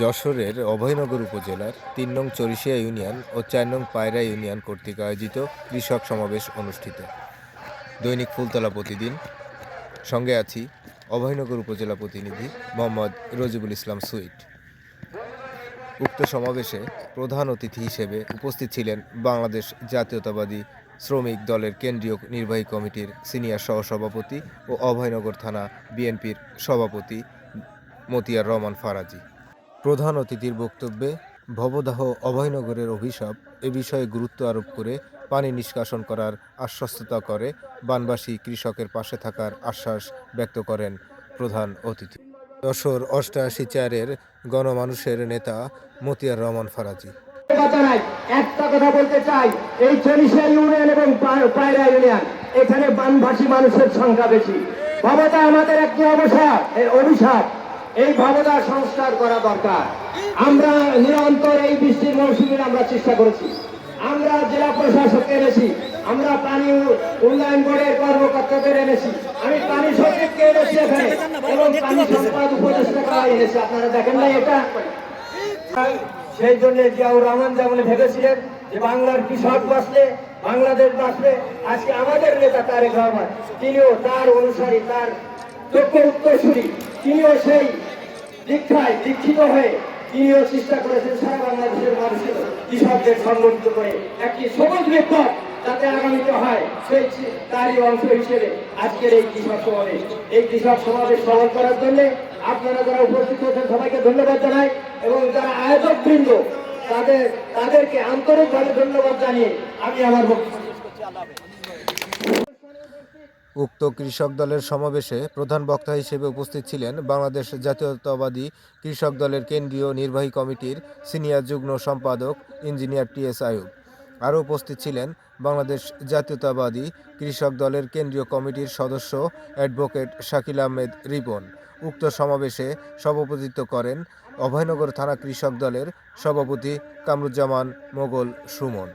যশোরের অভয়নগর উপজেলার তিন নং চরিশিয়া ইউনিয়ন ও চার নং পায়রা ইউনিয়ন কর্তৃক আয়োজিত কৃষক সমাবেশ অনুষ্ঠিত। দৈনিক ফুলতলা প্রতিদিন। সঙ্গে আছি অভয়নগর উপজেলা প্রতিনিধি মোহাম্মদ রজিবুল ইসলাম সুইট। উক্ত সমাবেশে প্রধান অতিথি হিসেবে উপস্থিত ছিলেন বাংলাদেশ জাতীয়তাবাদী শ্রমিক দলের কেন্দ্রীয় নির্বাহী কমিটির সিনিয়র সহসভাপতি ও অভয়নগর থানা বিএনপির সভাপতি মতিয়ার রহমান ফারাজি। প্রধান অতিথির বক্তব্যে ভবদাহ অভয়নগরের অভিশাপ এ বিষয়ে গুরুত্ব আরোপ করে পানি নিষ্কাশন করার আশ্বস্ততা করে বানবাসী কৃষকের পাশে থাকার আশ্বাস ব্যক্ত করেন প্রধান অতিথি। যশোর অষ্টআশি চারের গণমানুষের নেতা মতিয়ার রহমান ফারাজি। একটা কথা বলতে চাই, এই চল্লিশা ইউনিয়ন এবং পায়রা ইউনিয়ন, এখানে বানভাসী মানুষের সংখ্যা বেশি। ভবতা আমাদের একটি অবসাদ অভিশাপ। এই ভবতা সংস্কার করা দরকার। আমরা নিরন্তর এই বৃষ্টির মৌসুমে আমরা চেষ্টা করেছি। আমরা জেলা প্রশাসককে এনেছি। আমরা পানি উন্নয়ন বোর্ডের কর্মকর্তাদের এনেছি। আমি পানি সচিবকে এনেছি এখানে এবং পানি সম্পদ উপদেষ্টাকে এনেছি। আপনারা দেখেন না এটা? সেই জন্য জিয়াউর রহমান যেমন ভেবেছিলেন যে বাংলার কৃষক বাঁচলে, বাংলাদেশ বাঁচবে, আজকে আমাদের নেতা তারেক রহমান, তিনিও তার অনুসারী, তার যোগ্য উত্তরসূরি। তিনিও সেই দীক্ষায় দীক্ষিত হয়ে তিনিও চেষ্টা করেছেন সারা বাংলাদেশের মানুষের কৃষকদের সংগঠিত করে। একটি সবুজ বিপ্লব যাতে আগামীতে হয়, সেই তারই অংশ হিসেবে আজকের এই কৃষক সমাবেশ। এই কৃষক সমাবেশ সফল করার জন্য আপনারা যারা উপস্থিত হয়েছেন, সবাইকে ধন্যবাদ জানাই এবং যারা আয়োজক বৃন্দ তাদের, তাদেরকে আন্তরিকভাবে ধন্যবাদ জানিয়ে আমি আমার বক্তব্য উক্ত কৃষক দলের সমাবেশে প্রধান বক্তা হিসেবে উপস্থিত ছিলেন বাংলাদেশ জাতীয়তাবাদী কৃষক দলের কেন্দ্রীয় নির্বাহী কমিটির সিনিয়র যুগ্ম সম্পাদক ইঞ্জিনিয়ার টি এস আয়ুব। আরও উপস্থিত ছিলেন বাংলাদেশ জাতীয়তাবাদী কৃষক দলের কেন্দ্রীয় কমিটির সদস্য অ্যাডভোকেট শাকিল আহমেদ রিপন। উক্ত সমাবেশে সভাপতিত্ব করেন অভয়নগর থানা কৃষক দলের সভাপতি কামরুজ্জামান মোগল সুমন।